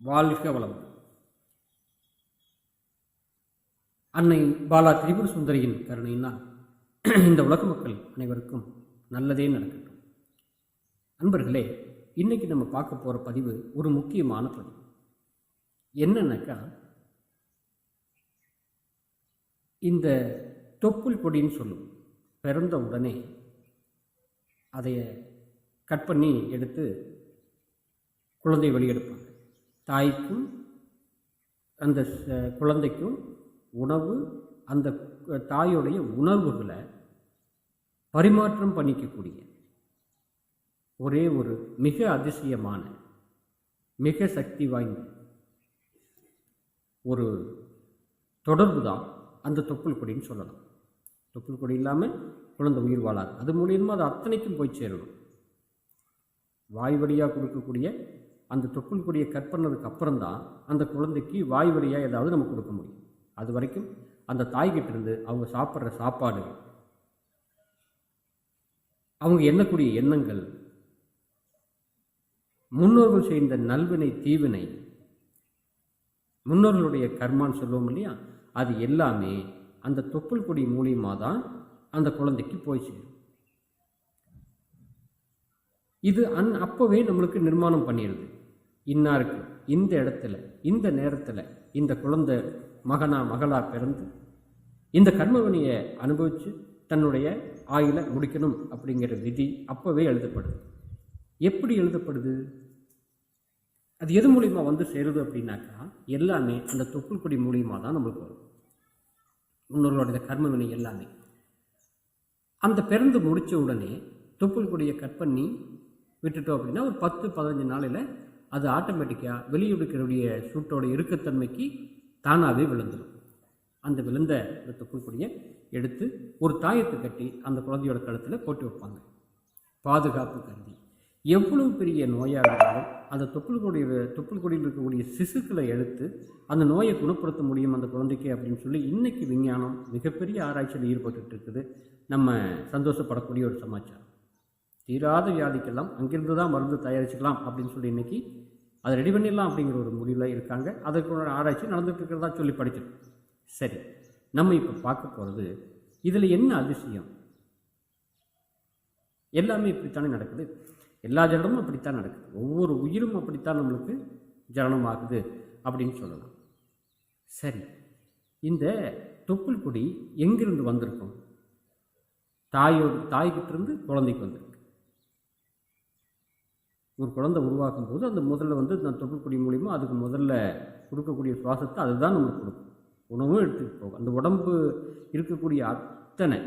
வாழ்க வளம் அன்னை பாலா திரிபுர சுந்தரியின் கருணையினால் இந்த உலக மக்கள் அனைவருக்கும் நல்லதே நடக்கட்டும். அன்பர்களே இன்னைக்கு நம்ம பார்க்க போகிற பதிவு ஒரு முக்கியமான பதிவு. என்னன்னாக்கா இந்த தொப்புள் கொடின்னு சொல்லும் பிறந்த உடனே அதைய கட் பண்ணி எடுத்து குழந்தை வெளியெடுப்பாங்க. தாய்க்கும் அந்த ச- குழந்தைக்கும் உணவு அந்த தாயுடைய தாயோடைய உணர்வுகளை பரிமாற்றம் பண்ணிக்கக்கூடிய ஒரே ஒரு மிக அதிசயமான மிக சக்தி வாய்ந்த ஒரு தொடர்பு தான் அந்த தொப்புள் கொடின்னு சொல்லலாம். தொப்புள் கொடி இல்லாமல் குழந்தை உயிர் வாழாது. அது மூலியமாக அது அத்தனைக்கும் போய் சேரணும். வாய் வழியாக கொடுக்கக்கூடிய அந்த தொப்புள் கொடியை கட் பண்ணதுக்கு அப்புறம் தான் அந்த குழந்தைக்கு வாய் வழியாக ஏதாவது நம்ம கொடுக்க முடியும். அது வரைக்கும் அந்த தாய்கிட்ட இருந்து அவங்க சாப்பிட்ற சாப்பாடு அவங்க எண்ணக்கூடிய எண்ணங்கள் முன்னோர்கள் செய்த நல்வினை தீவினை முன்னோர்களுடைய கர்மான்னு சொல்லுவோம் இல்லையா? அது எல்லாமே அந்த தொப்புள் கொடி மூலியமாக தான் அந்த குழந்தைக்கு போய் சேரும். இது அன் அப்போவே நம்மளுக்கு நிர்மாணம் பண்ணிடுது. இன்னாருக்கு இந்த இடத்துல இந்த நேரத்தில் இந்த குழந்தை மகனா மகளா பிறந்து இந்த கர்மவனியை அனுபவித்து தன்னுடைய ஆயில முடிக்கணும் அப்படிங்கிற விதி அப்போவே எழுதப்படுது. எப்படி எழுதப்படுது? அது எது மூலிமா வந்து சேருது அப்படின்னாக்கா எல்லாமே அந்த தொப்புள் கொடி மூலியமாக தான் நம்மளுக்கு வரும். முன்னோர்களுடைய கர்ம வினை எல்லாமே. அந்த பிறந்து முடித்த உடனே தொப்புள் கொடியை கட் பண்ணி விட்டுட்டோம் அப்படின்னா ஒரு பத்து பதினஞ்சு நாளில் அது ஆட்டோமேட்டிக்காக வெளியெடுக்கிறவுடைய சூட்டோட இறுக்கத்தன்மைக்கு தானாகவே விழுந்துடும் அந்த விழுந்த இந்த தொப்புள் கொடியை எடுத்து ஒரு தாயத்தை கட்டி அந்த குழந்தையோட கழுத்தில் போட்டு வைப்பாங்க. பாதுகாப்பு கருதி. எவ்வளவு பெரிய நோயாக இருந்தாலும் அந்த தொப்புள் கொடி கொடியில் இருக்கக்கூடிய சிசுக்களை எடுத்து அந்த நோயை குணப்படுத்த முடியும் அந்த குழந்தைக்கு அப்படின்னு சொல்லி இன்னைக்கு விஞ்ஞானம் மிகப்பெரிய ஆராய்ச்சியில் ஈடுபட்டு இருக்குது. நம்ம சந்தோஷப்படக்கூடிய ஒரு சமாச்சாரம். தீராத வியாதிக்கெல்லாம் அங்கிருந்து தான் மருந்து தயாரிச்சுக்கலாம் அப்படின்னு சொல்லி இன்னைக்கு அதை ரெடி பண்ணிடலாம் அப்படிங்கிற ஒரு முடிவில் இருக்காங்க. அதற்கு ஒரு ஆராய்ச்சி நடந்துட்டு இருக்கிறதா சொல்லி படிச்சிடும் சரி நம்ம இப்போ பார்க்க போகிறது இதில் என்ன அதிசயம்? எல்லாமே இப்படித்தானே நடக்குது. எல்லா ஜனமும் அப்படித்தான் நடக்குது. ஒவ்வொரு உயிரும் அப்படித்தான் நம்மளுக்கு ஜனனம் ஆகுது அப்படின்னு சொல்லலாம். சரி இந்த தொப்புள் கொடி எங்கிருந்து வந்திருக்கும்? தாயோடு தாய்கிட்டிருந்து குழந்தைக்கு வந்திருக்கும் ஒரு குழந்தை உருவாக்கும் போது அந்த முதல்ல வந்து நான் தொப்புள் கொடி மூலிமா அதுக்கு முதல்ல கொடுக்கக்கூடிய சுவாசத்தை அதுதான் நம்மளுக்கு கொடுக்கும். உணவும் எடுத்துகிட்டு போகும். அந்த உடம்பு இருக்கக்கூடிய அத்தனை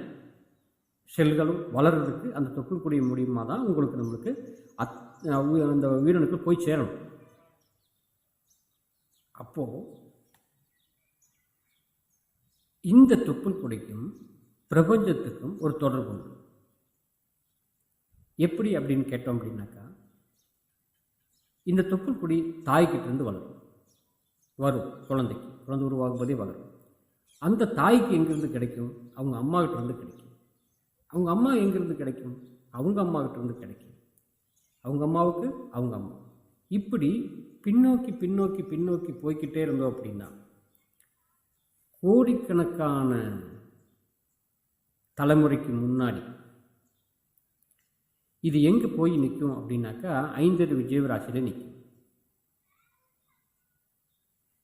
செல்களும் வளர்கிறதுக்கு அந்த தொப்புள் கொடி மூலியமாக தான் உங்களுக்கு நம்மளுக்கு அத் அந்த உயிரணுக்கு போய் சேரணும். அப்போது இந்த தொப்புள் கொடிக்கும் பிரபஞ்சத்துக்கும் ஒரு தொடர்பு உண்டு. எப்படி அப்படின்னு கேட்டோம் அப்படின்னாக்கா இந்த தொப்புள் கொடி தாய்கிட்டிருந்து வளரும். வரும் குழந்தைக்கு. குழந்தை உருவாகும் போதே வளரும். அந்த தாய்க்கு எங்கேருந்து கிடைக்கும்? அவங்க அம்மாக்கிட்டேருந்து கிடைக்கும். அவங்க அம்மா எங்கேருந்து கிடைக்கும்? அவங்க அம்மா கிடைக்கும். அவங்க அம்மாவுக்கு அவங்க அம்மா. இப்படி பின்னோக்கி பின்னோக்கி பின்னோக்கி போய்கிட்டே இருந்தோம் அப்படின்னா கோடிக்கணக்கான தலைமுறைக்கு முன்னாடி இது எங்கே போய் நிற்கும் அப்படின்னாக்கா ஐந்தறிவு ஜீவராசியில் நிற்கும்.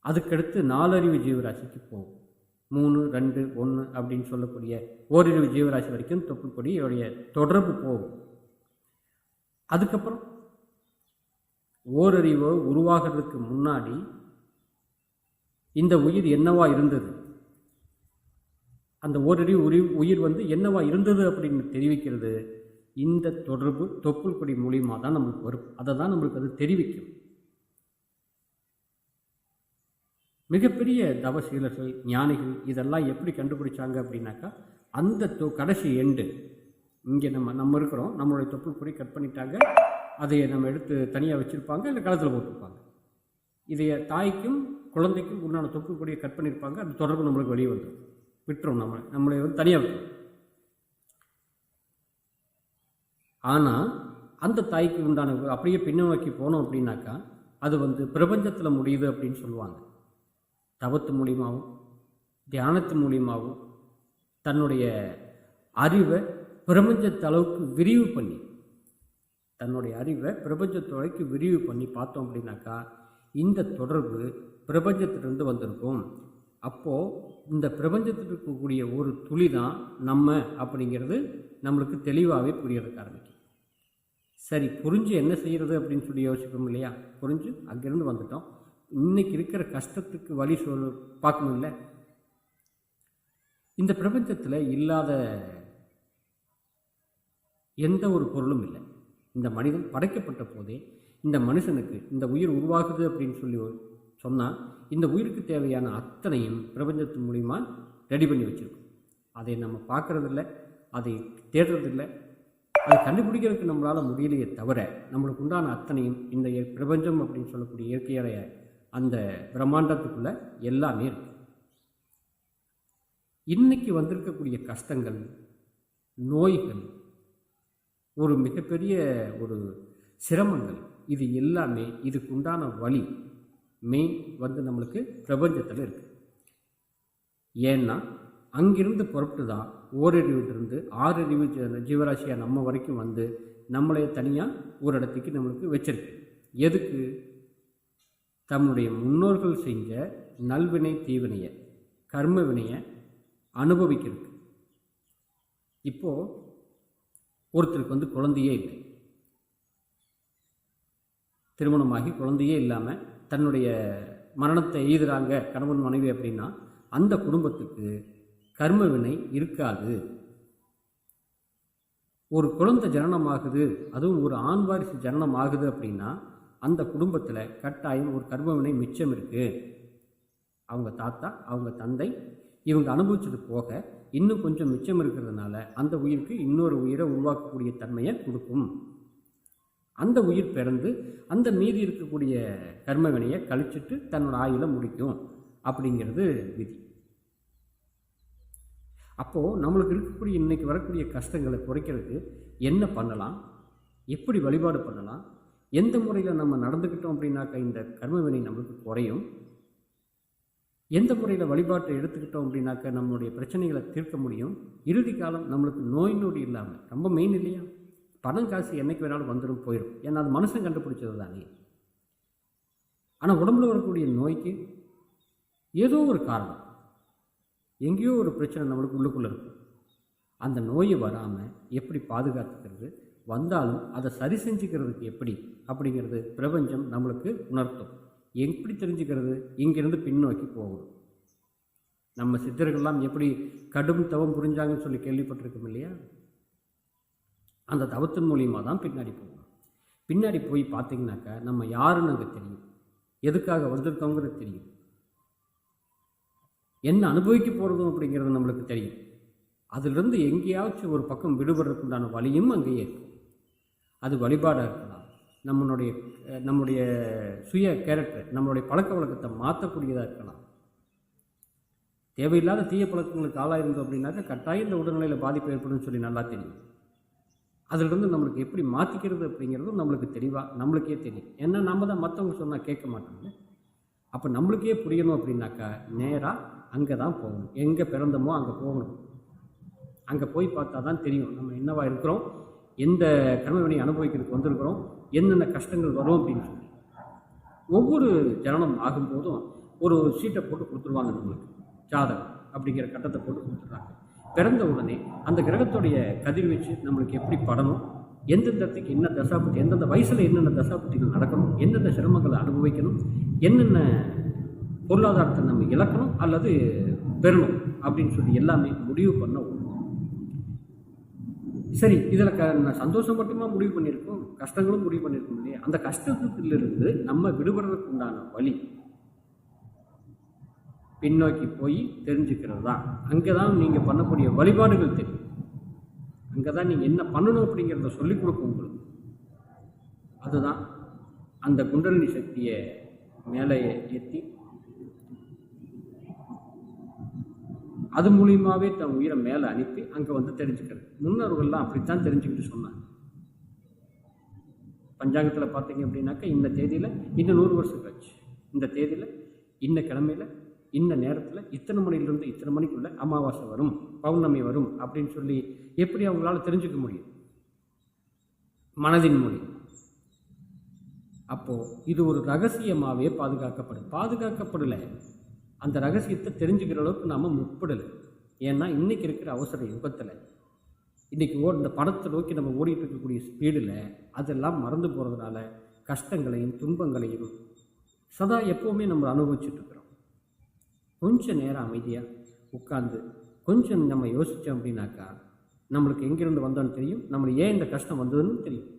அதுக்கடுத்து நாலறிவு ஜீவராசிக்கு போகும். மூணு ரெண்டு ஒன்று அப்படின்னு சொல்லக்கூடிய ஓரிரவு ஜீவராசி வரைக்கும் தொப்புள் தொடர்பு போகும். அதுக்கப்புறம் ஓரறிவு உருவாகிறதுக்கு முன்னாடி இந்த உயிர் என்னவா இருந்தது? அந்த ஓரறிவு உரி உயிர் வந்து என்னவா இருந்தது அப்படின்னு தெரிவிக்கிறது? இந்த தொடர்பு தொப்புள் கொடி மூலியமாக தான் நம்மளுக்கு வரும். அதை தான் நம்மளுக்கு அது தெரிவிக்கும். மிகப்பெரிய தவசீலர்கள் ஞானிகள் இதெல்லாம் எப்படி கண்டுபிடிச்சாங்க அப்படின்னாக்கா அந்த தொ கடைசி எண்டு இங்கே நம்ம நம்ம இருக்கிறோம். நம்மளுடைய தொப்புள் கொடி கட் பண்ணிட்டாங்க. அதை நம்ம எடுத்து தனியாக வச்சுருப்பாங்க இல்லை களத்தில் போட்டிருப்பாங்க. இதைய தாய்க்கும் குழந்தைக்கும் உண்டான தொப்புள் கொடியை கட் பண்ணியிருப்பாங்க அந்த தொடர்பு நம்மளுக்கு வெளியே வந்துடும் விட்டுரும் நம்ம நம்மளை வந்து தனியாக விட்டுரும். ஆனால் அந்த தாய்க்கு உண்டான அப்படியே பின்னோக்கி போனோம் அப்படின்னாக்கா அது வந்து பிரபஞ்சத்தில் முடியுது அப்படின்னு சொல்லுவாங்க. தவத்து மூலியமாகவும் தியானத்து மூலியமாகவும் தன்னுடைய அறிவை பிரபஞ்சத்தளவுக்கு விரிவு பண்ணி தன்னுடைய அறிவை பிரபஞ்சத்தொலைக்கு விரிவு பண்ணி பார்த்தோம் அப்படின்னாக்கா இந்த தொடர்பு பிரபஞ்சத்திலிருந்து வந்திருக்கும். அப்போது இந்த பிரபஞ்சத்தில் இருக்கக்கூடிய ஒரு துளி தான் நம்ம அப்படிங்கிறது நம்மளுக்கு தெளிவாகவே புரியறதுக்கு ஆரம்பிக்கும். சரி புரிஞ்சு என்ன செய்கிறது அப்படின்னு சொல்லி யோசிப்போம் இல்லையா? புரிஞ்சு அங்கேருந்து வந்துட்டோம். இன்னைக்கு இருக்கிற கஷ்டத்துக்கு வழி சொல் பார்க்கணும் இல்லை? இந்த பிரபஞ்சத்தில் இல்லாத எந்த ஒரு பொருளும் இல்லை. இந்த மனிதன் படைக்கப்பட்ட போதே இந்த மனுஷனுக்கு இந்த உயிர் உருவாகுது அப்படின்னு சொல்லி சொன்னால் இந்த உயிருக்கு தேவையான அத்தனையும் பிரபஞ்சத்தின் மூலிமா ரெடி பண்ணி வச்சுருக்கோம். அதை நம்ம பார்க்குறதில்ல அதை தேடுறதில்ல. அதை கண்டுபிடிக்கிறதுக்கு நம்மளால் முடியலையே தவிர நம்மளுக்கு உண்டான அத்தனையும் இந்த பிரபஞ்சம் அப்படின்னு சொல்லக்கூடிய இயற்கையுடைய அந்த பிரம்மாண்டத்துக்குள்ளே எல்லாமே இருக்கு. இன்றைக்கி வந்திருக்கக்கூடிய கஷ்டங்கள் நோய்கள் ஒரு மிகப்பெரிய ஒரு சிரமங்கள் இது எல்லாமே இதுக்கு உண்டான வழி மெயின் வந்து நம்மளுக்கு பிரபஞ்சத்தில் இருக்குது ஏன்னா அங்கிருந்து புறப்பட்டு தான் ஓரறிவிட்டிருந்து ஆறு அறிவு ஜீவராசியாக நம்ம வரைக்கும் வந்து நம்மளே தனியாக ஒரு இடத்துக்கு நம்மளுக்கு வச்சிருக்கு. எதுக்கு? தம்முடைய முன்னோர்கள் செஞ்ச நல்வினை தீவினையை கர்ம வினையை அனுபவிக்கிறதுக்கு. இப்போது ஒருத்தருக்கு வந்து குழந்தையே இல்லை. திருமணமாகி குழந்தையே இல்லாமல் தன்னுடைய மரணத்தை எய்துறாங்க கணவன் மனைவி அப்படின்னா அந்த குடும்பத்துக்கு கர்ம வினை இருக்காது. ஒரு குழந்தை ஜனனமாகுது அதுவும் ஒரு ஆண் வாரிசு ஜனனம் ஆகுது அப்படின்னா அந்த குடும்பத்தில் கட்டாயம் ஒரு கர்ம வினை மிச்சம் இருக்குது அவங்க தாத்தா அவங்க தந்தை இவங்க அனுபவிச்சது போக இன்னும் கொஞ்சம் மிச்சம் இருக்கிறதுனால அந்த உயிருக்கு இன்னொரு உயிரை உருவாக்கக்கூடிய தன்மையை கொடுக்கும். அந்த உயிர் பிறந்து அந்த மீதி இருக்கக்கூடிய கர்மவினையை கழிச்சிட்டு தன்னோட ஆயுள முடிக்கும் அப்படிங்கிறது விதி. அப்போது நம்மளுக்கு இருக்கக்கூடிய இன்னைக்கு வரக்கூடிய கஷ்டங்களை குறைக்கிறதுக்கு என்ன பண்ணலாம்? எப்படி வழிபாடு பண்ணலாம்? எந்த முறையில் நம்ம நடந்துக்கிட்டோம் அப்படின்னாக்கா இந்த கர்மவினை நம்மளுக்கு குறையும். எந்த முறையில் வழிபாட்டை எடுத்துக்கிட்டோம் அப்படின்னாக்க நம்மளுடைய பிரச்சனைகளை தீர்க்க முடியும். இறுதி காலம் நம்மளுக்கு நோய் நொடி இல்லாமல் ரொம்ப மெயின் இல்லையா? பணம் காசு என்னைக்கு வேணாலும் வந்துடும் போயிடும் ஏன்னா அது மனுஷன் கண்டுபிடிச்சது தானே ஆனால் உடம்புல வரக்கூடிய நோய்க்கு ஏதோ ஒரு காரணம். எங்கேயோ ஒரு பிரச்சனை நம்மளுக்கு உள்ளுக்குள்ளே இருக்கும். அந்த நோயை வராமல் எப்படி பாதுகாத்துக்கிறது? வந்தாலும் அதை சரி செஞ்சுக்கிறதுக்கு எப்படி? அப்படிங்கிறது பிரபஞ்சம் நம்மளுக்கு உணர்த்தும். எப்படி தெரிஞ்சுக்கிறது? இங்கிருந்து பின்னோக்கி போகணும் நம்ம சித்தர்கள்லாம் எப்படி கடும் தவம் புரிஞ்சாங்கன்னு சொல்லி கேள்விப்பட்டிருக்கோம் இல்லையா? அந்த தவத்தின் மூலியமாக தான் பின்னாடி போகணும் பின்னாடி போய் பார்த்தீங்கன்னாக்கா நம்ம யாருன்னு அங்கே தெரியும். எதுக்காக வந்திருக்கோங்கிறது தெரியும். என்ன அனுபவிக்க போகிறதும் அப்படிங்கிறது நம்மளுக்கு தெரியும். அதிலிருந்து எங்கேயாச்சும் ஒரு பக்கம் விடுபடுறதுக்குண்டான வழியும் அங்கேயே இருக்கும். அது வழிபாடாக இருக்கலாம். நம்மளுடைய நம்முடைய சுய கேரக்டர் நம்மளுடைய பழக்க வழக்கத்தை மாற்றக்கூடியதாக இருக்கலாம். தேவையில்லாத தீய பழக்கங்களுக்கு ஆளாயிருந்தோம் அப்படின்னாக்கா கட்டாயம் இந்த உடல்நிலையில் பாதிப்பு ஏற்படும் சொல்லி நல்லா தெரியும். அதிலிருந்து நம்மளுக்கு எப்படி மாற்றிக்கிறது அப்படிங்கிறதும் நம்மளுக்கு தெளிவாக நம்மளுக்கே தெரியும். ஏன்னா நம்ம தான் மற்றவங்க சொன்னால் கேட்க மாட்டாங்க அப்போ நம்மளுக்கே புரியணும் அப்படின்னாக்கா நேராக அங்கே தான் போகணும். எங்கே பிறந்தமோ அங்கே போகணும். அங்கே போய் பார்த்தா தான் தெரியும். நம்ம என்னவா இருக்கிறோம்? எந்த கர்மவினை அனுபவிக்கிறதுக்கு வந்திருக்கிறோம்? என்னென்ன கஷ்டங்கள் வரும் அப்படின்னு சொல்லி ஒவ்வொரு ஜனனம் ஆகும்போதும் ஒரு சீட்டை போட்டு கொடுத்துருவாங்க நம்மளுக்கு. ஜாதகம் அப்படிங்கிற கட்டத்தை போட்டு கொடுத்துட்றாங்க. பிறந்த உடனே அந்த கிரகத்துடைய கதிர்வீச்சு நம்மளுக்கு எப்படி படணும்? எந்தெந்தத்துக்கு என்ன தசாபுத்தி எந்தெந்த வயசில் என்னென்ன தசாபுத்திகள் நடக்கணும்? எந்தெந்த சிரமங்களை அனுபவிக்கணும்? என்னென்ன பொருளாதாரத்தை நம்ம இழக்கணும்? அல்லது பெறணும்? அப்படின்னு சொல்லி எல்லாமே முடிவு பண்ண சரி இதில் க நான் சந்தோஷம் மட்டுமா முடிவு பண்ணியிருக்கோம்? கஷ்டங்களும் முடிவு பண்ணியிருக்கோம் இல்லையா? அந்த கஷ்டத்திலிருந்து நம்ம விடுபடுறதுக்கு உண்டான வழி பின்னோக்கி போய் தெரிஞ்சுக்கிறது தான் அங்கே தான் நீங்கள் பண்ணக்கூடிய வழிபாடுகள் தெரியும். அங்கே தான் நீங்கள் என்ன பண்ணணும் அப்படிங்கிறத சொல்லிக் கொடுக்கும் உங்களுக்கு. அதுதான் அந்த குண்டலினி சக்தியை மேலே ஏற்றி அது மூலியமாகவே தன் உயிரை மேலே அனுப்பி அங்கே வந்து தெரிஞ்சுக்கிறது. முன்னோர்கள்லாம் அப்படித்தான் தெரிஞ்சுக்கிட்டு சொன்னாங்க. பஞ்சாங்கத்தில் பார்த்தீங்க அப்படின்னாக்கா இந்த தேதியில் இன்னும் நூறு வருஷம் கழிச்சு. இந்த தேதியில் இந்த கிழமையில இந்த நேரத்தில் இத்தனை மணிலிருந்து இத்தனை மணிக்குள்ள அமாவாசை வரும் பௌர்ணமி வரும் அப்படின்னு சொல்லி எப்படி அவங்களால தெரிஞ்சுக்க முடியும்? மனதின் மொழி அப்போது இது ஒரு ரகசியமாகவே பாதுகாக்கப்படும். பாதுகாக்கப்படலை. அந்த ரகசியத்தை தெரிஞ்சுக்கிற அளவுக்கு நாம் முற்படலை ஏன்னா இன்றைக்கி இருக்கிற அவசர யுகத்தில் இன்றைக்கி ஓ இந்த படத்தை நோக்கி நம்ம ஓடிட்டு இருக்கக்கூடிய ஸ்பீடில் அதெல்லாம் மறந்து போகிறதுனால கஷ்டங்களையும் துன்பங்களையும் சதா எப்போவுமே நம்ம அனுபவிச்சுட்டு இருக்கிறோம் கொஞ்சம் நேரம் அமைதியாக உட்காந்து கொஞ்சம் நம்ம யோசித்தோம் அப்படின்னாக்கா நம்மளுக்கு எங்கேருந்து வந்தோன்னு தெரியும். நம்மளுக்கு ஏன் இந்த கஷ்டம் வந்ததுன்னு தெரியும்.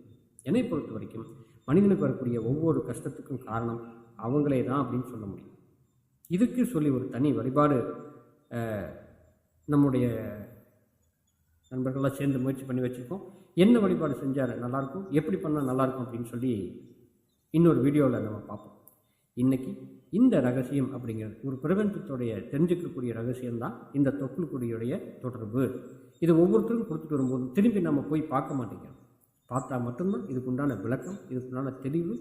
என்னை பொறுத்த வரைக்கும் மனிதனுக்கு வரக்கூடிய ஒவ்வொரு கஷ்டத்துக்கும் காரணம் அவங்களே தான் அப்படின்னு சொல்ல முடியும். இதுக்கு சொல்லி ஒரு தனி வழிபாடு நம்முடைய நண்பர்கள்லாம் சேர்ந்து முயற்சி பண்ணி வச்சுருக்கோம். என்ன வழிபாடு செஞ்சால் நல்லாயிருக்கும். எப்படி பண்ணால் நல்லாயிருக்கும் அப்படின்னு சொல்லி இன்னொரு வீடியோவில் நம்ம பார்ப்போம். இன்றைக்கி இந்த ரகசியம் அப்படிங்கிறது ஒரு பிரபஞ்சத்துடைய தெரிஞ்சுக்கக்கூடிய ரகசியம்தான் இந்த தொக்குளுக்குடியுடைய தொடர்பு. இது ஒவ்வொருத்தரும் கொடுத்துட்டு வரும்போது திரும்பி நம்ம போய் பார்க்க மாட்டேங்கிறோம். பார்த்தா மட்டும்தான் இதுக்குண்டான விளக்கம் இதுக்குண்டான தெளிவு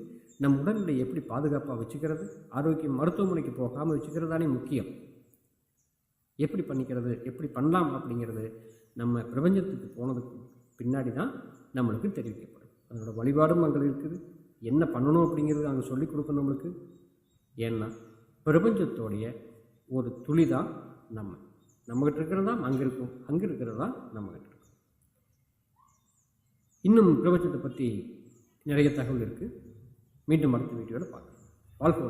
நம் உடல்நிலை எப்படி பாதுகாப்பாக வச்சுக்கிறது ஆரோக்கியம் மருத்துவமனைக்கு போகாமல் வச்சுக்கிறதானே முக்கியம். எப்படி பண்ணிக்கிறது எப்படி பண்ணலாம் அப்படிங்கிறது நம்ம பிரபஞ்சத்துக்கு போனதுக்கு பின்னாடி தான் நம்மளுக்கு தெரிவிக்கப்படும். அதனோட வழிபாடும் அங்கே இருக்குது. என்ன பண்ணணும் அப்படிங்கிறது அங்கே சொல்லிக் கொடுக்கணும் நம்மளுக்கு. ஏன்னா பிரபஞ்சத்தோடைய ஒரு துளி தான் நம்ம. நம்மகிட்ட இருக்கிறது தான் அங்கே இருக்கும். அங்கே இருக்கிறது தான் நம்மகிட்ட இருக்கும். இன்னும் பிரபஞ்சத்தை பற்றி நிறைய தகவல் இருக்குது மீண்டும் அடுத்த வீடியோவில் பார்க்கலாம். வாழ்க்கை